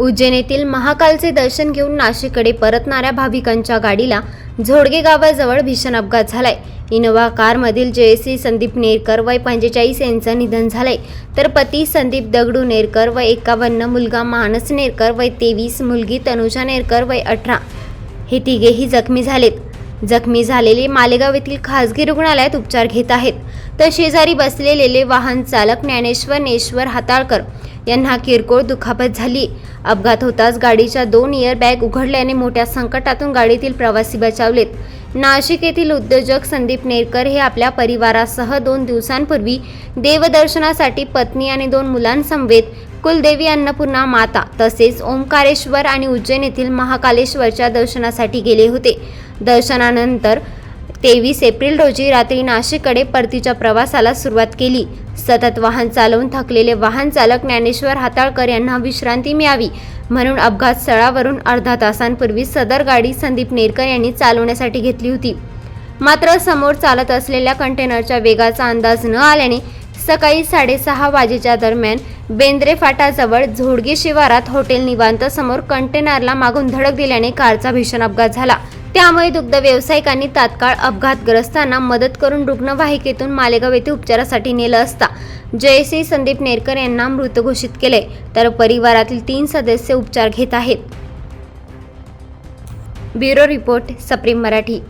उज्जैन येथील महाकालचे दर्शन घेऊन नाशिककडे परतणाऱ्या भाविकांच्या गाडीला झोडगे गावाजवळ भीषण अपघात झालाय. इनोव्हा कारमधील जयश्री संदीप नेरकर वय पंचेचाळीस यांचं निधन झालंय. तर पती संदीप दगडू नेरकर वय एकावन्न मुलगा मानस नेरकर वय तेवीस मुलगी तनुजा नेरकर वय अठरा. हे तिघेही जखमी झालेत. जखमी झालेले मालेगाव येथील खासगी रुग्णालयात उपचार घेत आहेत. तर शेजारी बसलेले वाहन चालक ज्ञानेश्वर नेश्वर हाताळकर यांना किरकोळ दुखापत झाली. अपघात होताच गाडीच्या दोन इयरबॅग उघडल्याने मोठ्या संकटातून गाडीतील प्रवासी बचावलेत. नाशिक येथील उद्योजक संदीप नेरकर हे आपल्या परिवारासह दोन दिवसांपूर्वी देवदर्शनासाठी पत्नी आणि दोन मुलांसमवेत कुलदेवी अन्नपूर्णा माता तसेच ओंकारेश्वर आणि उज्जैन येथील महाकालेश्वरच्या दर्शनासाठी गेले होते. दर्शनानंतर तेवीस एप्रिल रोजी रात्री नाशिककडे परतीच्या प्रवासाला सुरुवात केली. सतत वाहन चालवून थकलेले वाहन चालक ज्ञानेश्वर हाताळकर यांना विश्रांती मिळावी म्हणून अपघात स्थळावरून अर्धा तासांपूर्वी सदर गाडी संदीप नेरकर यांनी चालवण्यासाठी घेतली होती. मात्र समोर चालत असलेल्या कंटेनरच्या वेगाचा अंदाज न आल्याने सकाळी साडेसहा वाजेच्या दरम्यान बेंद्रे फाटाजवळ झोडगे शिवारात हॉटेल निवांत समोर कंटेनरला मागून धडक दिल्याने कारचा भीषण अपघात झाला. त्यामुळे दुग्ध व्यावसायिकांनी तात्काळ अपघातग्रस्तांना मदत करून रुग्णवाहिकेतून मालेगाव येथे उपचारासाठी नेलं असता. जयश्री संदीप नेरकर यांना मृत घोषित केले तर परिवारातील तीन सदस्य उपचार घेत आहेत. Bureau report Supreme Marathi.